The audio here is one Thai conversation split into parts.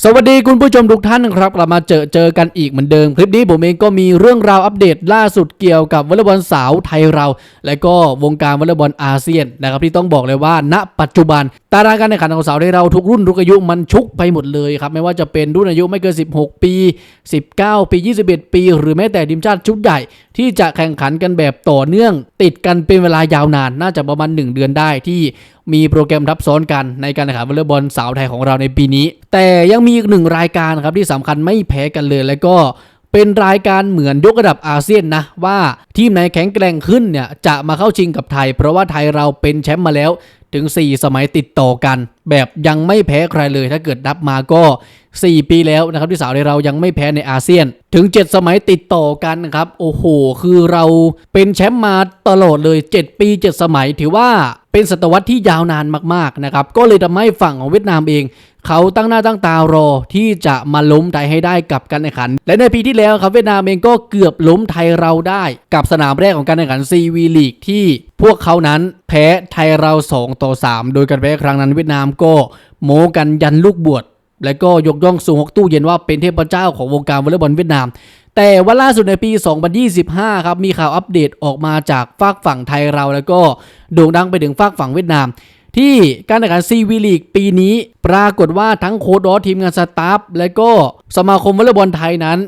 สวัสดีคุณผู้ชมทุกท่านครับกลับมาเจอเจอกันอีกเหมือนเดิม คลิปนี้ผมเองก็มีเรื่องราวอัปเดตล่าสุดเกี่ยวกับวอลเลย์บอลสาวไทยเรา และก็วงการวอลเลย์บอลอาเซียนนะครับที่ต้องบอกเลยว่า ณ ปัจจุบัน ตารางการแข่งขันของสาวไทยเราทุกรุ่นทุกอายุมันชุกไปหมดเลยครับไม่ว่าจะเป็นรุ่นอายุไม่เกิน 16 ปี 19 ปี 21 ปี หรือแม้แต่ทีมชาติชุดใหญ่ ที่จะแข่งขันกันแบบต่อเนื่อง ติดกันเป็นเวลายาวนานน่าจะประมาณ1เดือนได้ที่ มีโปรแกรมทับซ้อนกันในการแข่งขันวอลเลย์บอลสาวไทยของเราในปีนี้ แต่ยังมีอีกหนึ่งรายการครับที่สำคัญไม่แพ้กันเลย และก็ เป็นรายการเหมือนยกระดับอาเซียนนะ ว่าทีมไหนแข็งแกร่งขึ้นเนี่ยจะมาเข้าชิงกับไทย เพราะว่าไทยเราเป็นแชมป์มาแล้วถึง 4 สมัยติดต่อกัน แบบยังไม่แพ้ใครเลยถ้าเกิดนับมาก็ 4 ปีแล้วนะครับที่สาวในเรายังไม่แพ้ในอาเซียน ถึง 7 สมัยติดต่อกันนะครับ โอ้โห คือเราเป็นแชมป์มาตลอดเลย 7 ปี 7 สมัยถือว่าเป็นศตวรรษที่ยาวนานมากๆนะครับก็เลยทำให้ฝั่งของเวียดนามเอง เขาตั้งหน้าตั้งตารอที่จะมาล้มไทยให้ได้กับการแข่งขัน และในปีที่แล้วครับเวียดนามเองก็เกือบล้มไทยเราได้ กับสนามแรกของการแข่งขันซีวีลีกที่พวกเขานั้นแพ้ไทยเรา 2 ต่อ 3 โดยการแพ้ครั้งนั้นเวียดนามก็โม้กันยันลูกบวชและก็ยกย่องซูงฮกตู้เย็นว่าเป็นเทพเจ้าของวงการวอลเลย์บอลเวียดนาม แต่ว่าล่าสุดในปี 2025 ครับมีข่าวอัปเดตออกมาจากฝากฝั่งไทยเรา แล้วก็โด่งดังไปถึงฝากฝั่งเวียดนาม ที่การแข่งขันซีวีลีกปีนี้ ปรากฏว่าทั้งโค้ดอทีมงานสตาฟและก็สมาคมวอลเลย์บอลไทยนั้น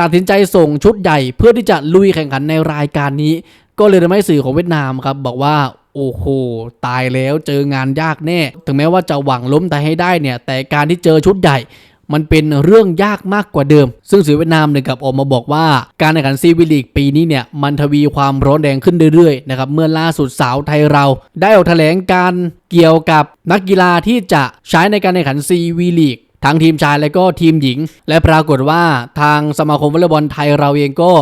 ตัดสินใจส่งชุดใหญ่ เพื่อที่จะลุยแข่งขันในรายการนี้ ก็เลยทำให้สื่อของเวียดนามครับบอกว่าโอ้โห ตายแล้วเจองานยากแน่ ถึงแม้ว่าจะหวังล้มแต่ให้ได้เนี่ย แต่การที่เจอชุดใหญ่ มันเป็นเรื่องยากมากกว่าเดิม ซึ่งสื่อเวียดนามเนี่ยกับออกมาบอกว่า การแข่งขันซีวิลีกปีนี้เนี่ยมันทวีความร้อนแรงขึ้นเรื่อยๆนะครับเมื่อล่าสุดสาวไทยเรา ได้ออกแถลงการเกี่ยวกับนักกีฬาที่จะใช้ในการแข่งขันซีวีลีกทั้งทีมชายและก็ทีมหญิง และปรากฏว่าทางสมาคมวอลเลย์บอลไทยเราเองก็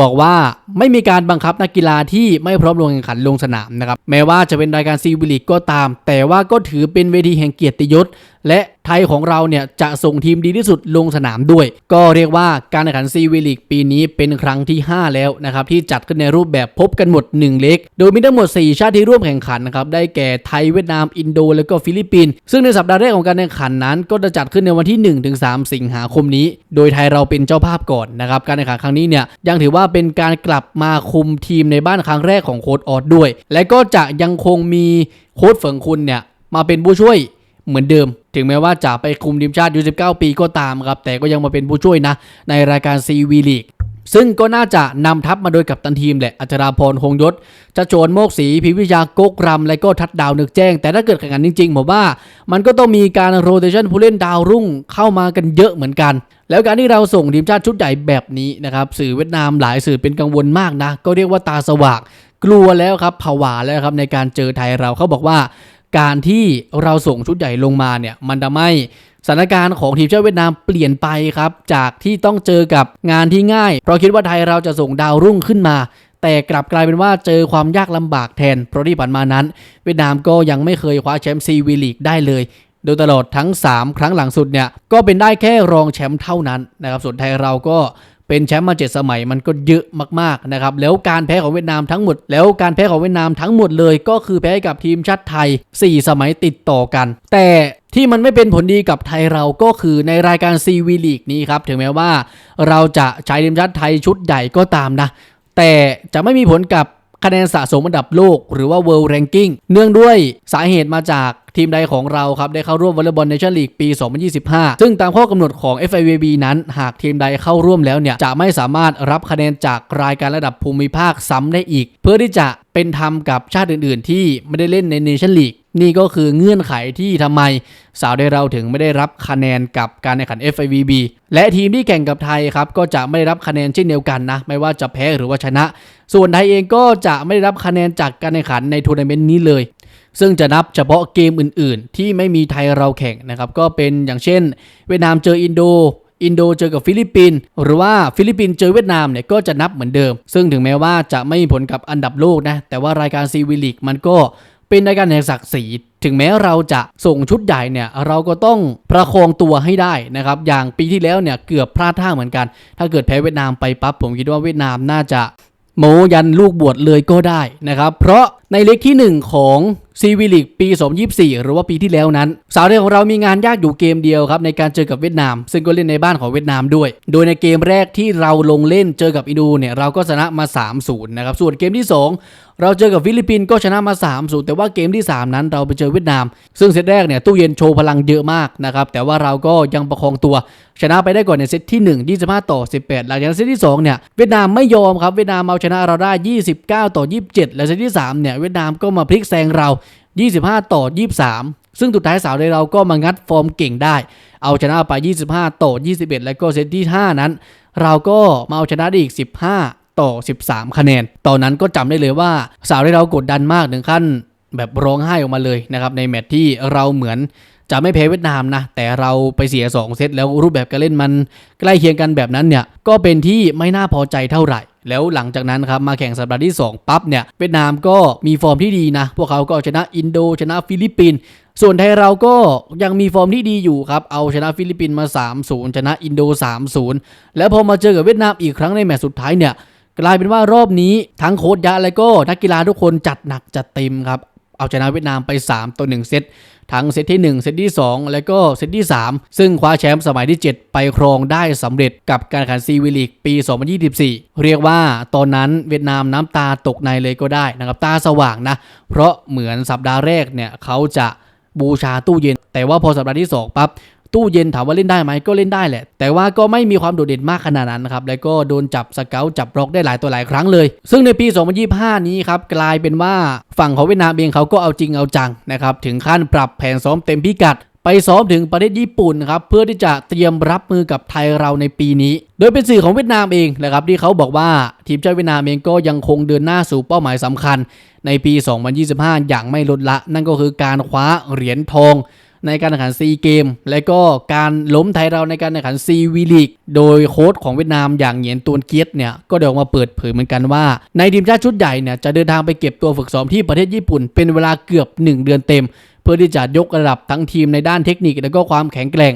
บอกว่าไม่มีการบังคับนักกีฬาที่ไม่พร้อมลงแข่งขันลงสนามนะครับแม้ว่าจะเป็นรายการซีวิลิกก็ตาม แต่ว่าก็ถือเป็นเวทีแห่งเกียรติยศ และ ทยของเราเนี่ยจะส่งทีมดีที่สุดลงสนามด้วย ก็เรียกว่าการแข่งขันซีวิลิกปีนี้เป็นครั้งที่ 5 แล้วนะครับที่จัดขึ้นในรูปแบบพบกันหมด 1 เล็ก โดยมีทั้งหมด 4 ชาติที่ร่วมแข่งขันนะครับได้แก่ไทยเวียดนามอินโด และก็ฟิลิปปินส์ซึ่งในสัปดาห์แรกของการแข่งขันนั้น ก็จะจัดขึ้นในวันที่ 1-3 สิงหาคมนี้ โดยไทยเราเป็นเจ้าภาพก่อนนะครับการแข่งขันครั้งนี้เนี่ยยังถือว่าเป็นการกลับมาคุมทีมในบ้านครั้งแรกของโค้ดออสด้วย และก็จะยังคงมีโค้ดเฟิงคุณเนี่ยมาเป็นผู้ช่วย เหมือนเดิม ถึงแม้ว่าจะไปคุมทีมชาติยู19 ปีก็ตามครับ แต่ก็ยังมาเป็นผู้ช่วยนะ ในรายการซีวีลีกซึ่งก็น่าจะนำทัพมาโดยกับตันทีมแหละอัจราพรคงยศจะโจนโมกศรีพิวิชากกรำและก็ทัดดาวนึกแจ้ง แต่ถ้าเกิดแข่งขันจริงๆผมว่า มันก็ต้องมีการโรเตชันผู้เล่นดาวรุ่งเข้ามากันเยอะเหมือนกัน แล้วการที่เราส่งทีมชาติชุดใหญ่แบบนี้นะครับสื่อเวียดนามหลายสื่อเป็นกังวลมากนะ ก็เรียกว่าตาสว่างกลัวแล้วครับผวาแล้วครับในการเจอไทยเราเขาบอกว่า การที่เราส่งชุดใหญ่ลงมาเนี่ยมันทำให้สถานการณ์ของทีมชาติเวียดนามเปลี่ยนไปครับ จากที่ต้องเจอกับงานที่ง่าย เพราะคิดว่าไทยเราจะส่งดาวรุ่งขึ้นมา แต่กลับกลายเป็นว่าเจอความยากลำบากแทน เพราะที่ผ่านมานั้น เวียดนามก็ยังไม่เคยคว้าแชมป์ซีวีลีกได้เลย โดยตลอดทั้ง 3 ครั้งหลังสุดเนี่ยก็เป็นได้แค่รองแชมป์เท่านั้นนะครับส่วนไทยเราก็ เป็นแชมป์มาเจ็ดสมัยมันก็เยอะมากๆนะครับแล้วการแพ้ของเวียดนามทั้งหมด แล้วการแพ้ของเวียดนามทั้งหมดเลย ก็คือแพ้กับทีมชาติไทย 4 สมัยติดต่อกัน แต่ที่มันไม่เป็นผลดีกับไทยเราก็คือในรายการซีวีลีกนี้ครับถึงแม้ว่าเราจะใช้ทีมชาติไทยชุดใหญ่ก็ตามนะ แต่จะไม่มีผลกับคะแนนสะสมอันดับโลกหรือว่า World Ranking เนื่องด้วยสาเหตุมาจาก ทีมใดของเราครับได้เข้าร่วมวอลเลย์บอลเนชั่นลีกปี 2025 ซึ่งตามข้อกำหนดของ FIVB นั้น หากทีมใดเข้าร่วมแล้วเนี่ยจะไม่สามารถรับคะแนนจากรายการระดับภูมิภาคซ้ำได้อีก เพื่อที่จะเป็นธรรมกับชาติอื่น ๆ ที่ไม่ได้เล่นในเนชั่นลีกนี่ก็คือเงื่อนไขที่ทำไมสาวได้เราถึงไม่ได้รับคะแนนกับการแข่งขัน FIVB และทีมที่แข่งกับไทยครับก็จะไม่ได้รับคะแนนเช่นเดียวกันนะ ไม่ว่าจะแพ้หรือว่าชนะ ส่วนไทยเองก็จะไม่ได้รับคะแนนจากการแข่งขันในทัวร์นาเมนต์นี้เลย ซึ่งจะนับเฉพาะเกมอื่นๆ ที่ไม่มีไทยเราแข่งนะครับ ก็เป็นอย่างเช่น เวียดนามเจออินโด อินโดเจอกับฟิลิปปินส์หรือว่าฟิลิปปินส์เจอเวียดนามเนี่ยก็จะนับเหมือนเดิม ซึ่งถึงแม้ว่าจะไม่มีผลกับอันดับโลกนะแต่ว่ารายการซีวิลิกมันก็เป็นรายการแห่งศักดิ์ศรีถึงแม้เราจะส่งชุดใหญ่เนี่ยเราก็ต้องประคองตัวให้ได้นะครับ อย่างปีที่แล้วเนี่ยเกือบพลาดท่าเหมือนกัน ถ้าเกิดแพ้เวียดนามไปปั๊บผมคิดว่าเวียดนามน่าจะโมยันลูกบวชเลยก็ได้นะครับ เพราะ ในเล็กที่ 1 ของซีวีลิกปี 2024 หรือว่าปีที่แล้วนั้น สาวไทยของเรามีงานยากอยู่เกมเดียวครับในการเจอกับเวียดนาม ซึ่งก็เล่นในบ้านของเวียดนามด้วย โดยในเกมแรกที่เราลงเล่นเจอกับอินโดเนี่ยเราก็ชนะมา 3-0 นะครับ ส่วนเกมที่ 2 เราเจอกับฟิลิปปินส์ก็ชนะมา 3-0 แต่ว่าเกมที่ 3 นั้นเราไปเจอเวียดนาม ซึ่งเซตแรกเนี่ยตู้เย็นโชว์พลังเยอะมากนะครับแต่ว่าเราก็ยังประคองตัว ชนะไปได้ก่อนในเซตที่ 1 25 ต่อ 18 หลังจากนั้นเซตที่2เนี่ยเวียดนามไม่ยอมครับเวียดนามเอาชนะเราได้ 29 ต่อ 27 และเซตที่3เนี่ยเวียดนามก็มาพลิกแซงเรา 25 ต่อ 23 ซึ่งสุดท้ายสาวในเราก็มางัดฟอร์มเก่งได้ เอาชนะไป 25 ต่อ 21 แล้วก็เซตที่ 5 นั้น เราก็มาเอาชนะได้อีก 15 ต่อ 13 คะแนน ตอนนั้นก็จำได้เลยว่าสาวในเรากดดันมากถึงขั้นแบบร้องไห้ออกมาเลยนะครับในแมตช์ที่เราเหมือน จะไม่แพ้เวียดนามนะ แต่เราไปเสีย 2 เซตแล้วรูปแบบการเล่นมันใกล้เคียงกันแบบนั้นเนี่ย ก็เป็นที่ไม่น่าพอใจเท่าไหร่ แล้วหลังจากนั้นครับมาแข่งสัปดาห์ที่ 2 ปั๊บเนี่ย เวียดนามก็มีฟอร์มที่ดีนะ พวกเขาก็ชนะอินโดชนะฟิลิปปินส์ส่วนไทยเราก็ยังมีฟอร์มที่ดีอยู่ครับ เอาชนะฟิลิปปินส์มา 3-0 ชนะอินโด 3-0 แล้วพอมาเจอกับเวียดนามอีกครั้งในแมตช์สุดท้ายเนี่ยกลายเป็นว่ารอบนี้ทั้งโค้ชยะและก็นักกีฬาทุกคนจัดหนักจัดเต็มครับ เอาชนะเวียดนามไป 3 ต่อ 1 เซต ทั้งเซตที่ 1 เซตที่ 2 และก็เซตที่ 3 ซึ่งคว้าแชมป์สมัยที่ 7 ไปครองได้สำเร็จกับการแข่งขันซีวีลีกปี 2024 เรียกว่าตอนนั้นเวียดนามน้ำตาตกในเลยก็ได้นะครับตาสว่างนะ เพราะเหมือนสัปดาห์แรกเนี่ยเขาจะบูชาตู้เย็น แต่ว่าพอสัปดาห์ที่ 2 ปั๊บ ตู้เย็นถามว่าเล่นได้ไหมก็เล่นได้แหละ แต่ว่าก็ไม่มีความโดดเด่นมากขนาดนั้นนะครับ แล้วก็โดนจับสเกลจับบล็อกได้หลายตัวหลายครั้งเลย ซึ่งในปี 2025 นี้ครับกลายเป็นว่าฝั่งของเวียดนามเองเขาก็เอาจริงเอาจังนะครับถึงขั้นปรับแผนซ้อมเต็มพิกัดไปซ้อมถึงประเทศญี่ปุ่นครับเพื่อที่จะเตรียมรับมือกับไทยเราในปีนี้ โดยเป็นสื่อของเวียดนามเองนะครับที่เขาบอกว่าทีมชาติเวียดนามเองก็ยังคงเดินหน้าสู่เป้าหมายสำคัญ ในปี 2025 อย่างไม่ลดละ นั่นก็คือการคว้าเหรียญทอง ในการแข่งขันซีเกม และก็การล้มไทยเราในการแข่งขันซีวีลีกโดยโค้ชของเวียดนามอย่างเหงียนตวนเกียตเนี่ยก็ได้ออกมาเปิดเผยเหมือนกันว่า ในทีมชาติชุดใหญ่เนี่ยจะเดินทางไปเก็บตัวฝึกซ้อมที่ประเทศญี่ปุ่น เป็นเวลาเกือบ 1 เดือนเต็ม เพื่อที่จะยกระดับทั้งทีมในด้านเทคนิคและก็ความแข็งแกร่ง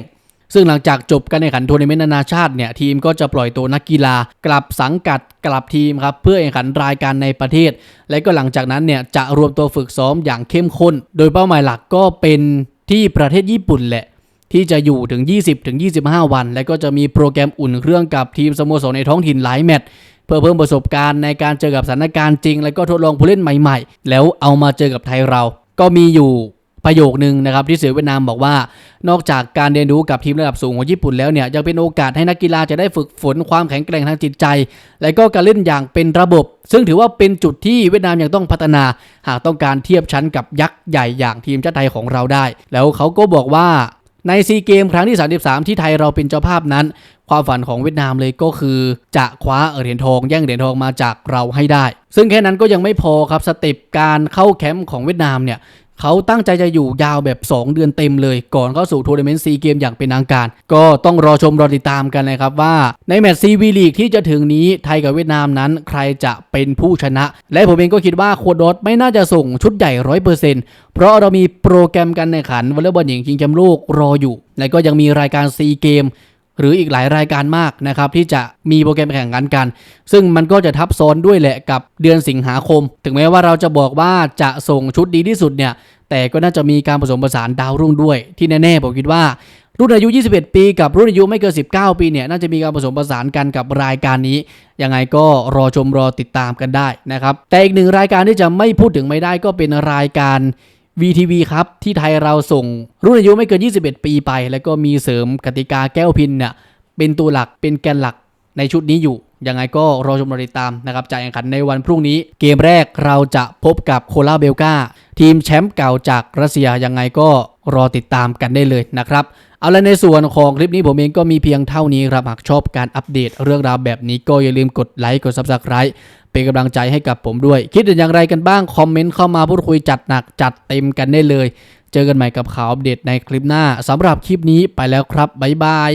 ซึ่งหลังจากจบการแข่งขันทัวร์นาเมนต์นานาชาติเนี่ยทีมก็จะปล่อยตัวนักกีฬากลับสังกัดกลับทีมครับเพื่อแข่งขันรายการในประเทศ และก็หลังจากนั้นเนี่ยจะรวมตัวฝึกซ้อมอย่างเข้มข้น โดยเป้าหมายหลักก็เป็น ที่ประเทศญี่ปุ่นแหละ ที่จะอยู่ถึง 20ถึง25 วัน และก็จะมีโปรแกรมอุ่นเครื่องกับทีมสโมสรในท้องถิ่นหลายแมตช์เพื่อเพิ่มประสบการณ์ในการเจอกับสถานการณ์จริง และก็ทดลองผู้เล่นใหม่ ๆ แล้วเอามาเจอกับไทยเรา ก็มีอยู่ ประโยคนึงนะครับที่เสือเวียดนามบอกว่านอกจากการเรียนรู้กับทีมระดับสูงของญี่ปุ่นแล้วเนี่ยยังเป็นโอกาสให้นักกีฬาจะได้ฝึกฝนความแข็งแกร่งทางจิตใจ และก็การเล่นอย่างเป็นระบบ ซึ่งถือว่าเป็นจุดที่เวียดนามยังต้องพัฒนา หากต้องการเทียบชั้นกับยักษ์ใหญ่อย่างทีมชาติไทยของเราได้ แล้วเขาก็บอกว่าในซีเกมครั้งที่ 33 ที่ไทยเราเป็นเจ้าภาพนั้น ความฝันของเวียดนามเลยก็คือ จะคว้าเหรียญทองแย่งเหรียญทองมาจากเราให้ได้ ซึ่งแค่นั้นก็ยังไม่พอครับสเต็ปการเข้าแคมป์ของเวียดนามเนี่ย เขาตั้งใจจะอยู่ยาวแบบ 2 เดือนเต็มเลย ก่อนเข้าสู่ทัวร์นาเมนต์ซีเกมอย่างเป็นทางการ ก็ต้องรอชมรอติดตามกันนะครับว่า ในแมตช์ซีวีลีกที่จะถึงนี้ไทยกับเวียดนามนั้น ใครจะเป็นผู้ชนะ และผมเองก็คิดว่าโคดอสไม่น่าจะส่งชุดใหญ่ร้อยเปอร์เซ็นต์เพราะเรามีโปรแกรมการแข่งขันวอลเลย์บอลหญิงชิงแชมป์โลกรออยู่ และก็ยังมีรายการซีเกม หรืออีกหลายรายการมากนะครับที่จะมีโปรแกรมแข่งขันกัน ซึ่งมันก็จะทับซ้อนด้วยแหละกับเดือนสิงหาคม ถึงแม้ว่าเราจะบอกว่าจะส่งชุดดีที่สุดเนี่ยแต่ก็น่าจะมีการผสมผสานดาวรุ่งด้วย ที่แน่ๆผมคิดว่ารุ่นอายุ 21 ปี กับรุ่นอายุไม่เกิน 19 ปีเนี่ยน่าจะมีการผสมผสานกันกับรายการนี้ ยังไงก็รอชมรอติดตามกันได้นะครับ แต่อีกหนึ่งรายการที่จะไม่พูดถึงไม่ได้ก็เป็นรายการ VTV ครับที่ไทยเราส่ง รุ่นอายุไม่เกิน 21 ปีไป แล้วก็มีเสริมกติกาแก้วพินเนี่ยเป็นตัวหลักเป็นแกนหลักในชุดนี้อยู่ ยังไงก็รอชมรอติดตามนะครับจะแข่งขันในวันพรุ่งนี้ เกมแรกเราจะพบกับโคลาเบลกาทีมแชมป์เก่าจากรัสเซียยังไงก็รอติดตามกันได้เลยนะครับ เอาละในส่วนของคลิปนี้ผมเองก็มีเพียงเท่านี้ครับหากชอบการอัปเดตเรื่องราวแบบนี้ก็อย่าลืมกดไลค์กด Subscribe เป็นกำลังใจให้กับผมด้วย คิดเห็นอย่างไรกันบ้าง คอมเมนต์เข้ามาพูดคุยจัดหนักจัดเต็มกันได้เลย เจอกันใหม่กับข่าวอัปเดตในคลิปหน้าสำหรับคลิปนี้ไปแล้วครับบ๊ายบาย